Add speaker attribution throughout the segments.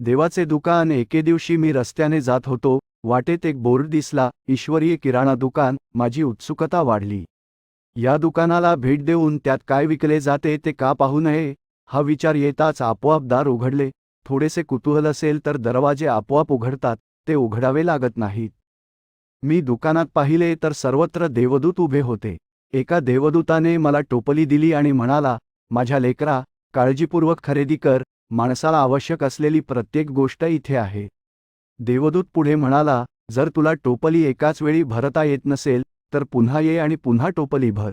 Speaker 1: देवाचे दुकान एके दिवशी मी रस्त्याने जात होतो वाटेत एक बोर्ड दिसला ईश्वरीय किराणा दुकान माझी उत्सुकता वाढली. या दुकानाला भेट देऊन त्यात काय विकले जाते ते का पाहू नये हा विचार येताच आपोआप दार उघडले थोडेसे कुतूहल असेल तर दरवाजे आपोआप उघडतात ते उघडावे लागत नाहीत. मी दुकानात पाहिले तर सर्वत्र देवदूत उभे होते. एका देवदूताने मला टोपली दिली आणि म्हणाला माझ्या लेकरा काळजीपूर्वक खरेदी कर माणसाला आवश्यक असलेली प्रत्येक गोष्ट इथे आहे. देवदूत पुढे म्हणाला जर तुला टोपली एकाच वेळी भरता येत नसेल तर पुन्हा ये आणि पुन्हा टोपली भर.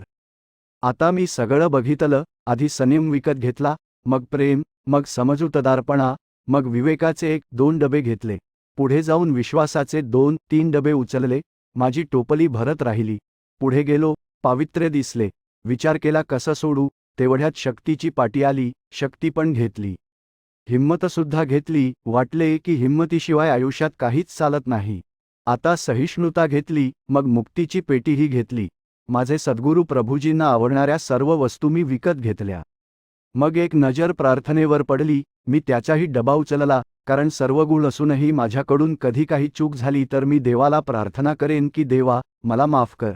Speaker 1: आता मी सगळं बघितलं आधी संयम विकत घेतला मग प्रेम मग समजूतदारपणा मग विवेकाचे एक दोन डबे घेतले. पुढे जाऊन विश्वासाचे दोन तीन डबे उचलले माझी टोपली भरत राहिली. पुढे गेलो पावित्र्य दिसले. विचार केला कसं सोडू तेवढ्यात शक्तीची पाटी आली शक्ती पण घेतली. हिंमतसुद्धा घेतली वाटले की हिंमतीशिवाय आयुष्यात काहीच चालत नाही. आता सहिष्णुता घेतली मग मुक्तीची पेटीही घेतली. माझे सद्गुरू प्रभूजींना आवडणाऱ्या सर्व वस्तू मी विकत घेतल्या. मग एक नजर प्रार्थनेवर पडली मी त्याचाही डबा उचलला कारण सर्व गुण असूनही माझ्याकडून कधी काही चूक झाली तर मी देवाला प्रार्थना करेन की देवा मला माफ कर.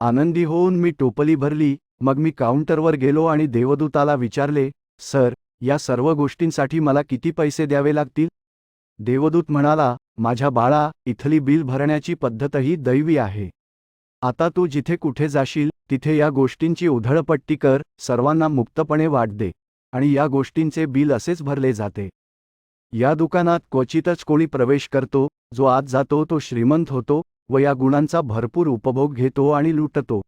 Speaker 1: आनंदी होऊन मी टोपली भरली मग मी काउंटरवर गेलो आणि देवदूताला विचारले सर या सर्व गोष्टींसाठी मला किती पैसे द्यावे लागतील? देवदूत म्हणाला माझ्या बाळा इथली बिल भरण्याची पद्धतही दैवी आहे. आता तू जिथे कुठे जाशील तिथे या गोष्टींची उधळपट्टी कर सर्वांना मुक्तपणे वाट दे. आणि या गोष्टींचे बिल असेच भरले जाते. या दुकानात क्वचितच कोणी प्रवेश करतो जो आत जातो तो श्रीमंत होतो व या गुणांचा भरपूर उपभोग घेतो आणि लुटतो.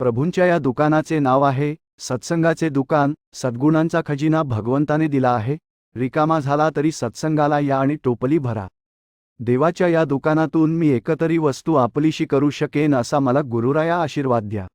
Speaker 1: प्रभूंच्या या दुकानाचे नाव आहे सत्संगाचे दुकान सद्गुणांचा खजिना भगवंताने दिला आहे. रिकामा झाला तरी सत्संगाला या आणि टोपली भरा. देवाच्या या दुकानातून मी एकतरी वस्तू आपलीशी करू शकेन असा मला गुरुराया आशीर्वाद द्या.